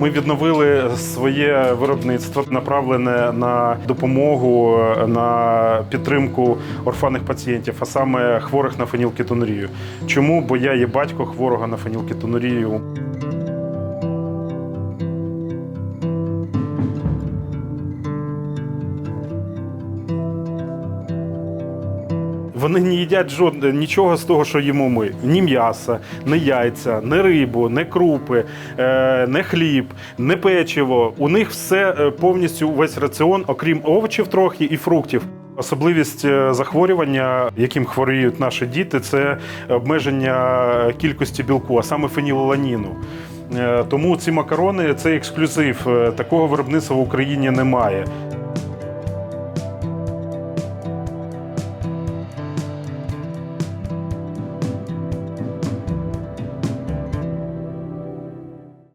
Ми відновили своє виробництво, направлене на допомогу е, на підтримку орфанних пацієнтів, а саме хворих на фенілкетонурію. Чому? Бо я є батько хворого на фенілкетонурію. Вони не їдять жодне нічого з того, що їмо ми. Ні м'яса, ні яйця, ні рибу, ні крупи, е, ні хліб, ні печиво. У них все е, повністю весь раціон, окрім овочів трохи і фруктів. Особливість е, захворювання, яким хворіють наші діти, це обмеження кількості білку, а саме фенілаланіну. Е, Тому ці макарони це ексклюзив. Такого виробництва в Україні немає.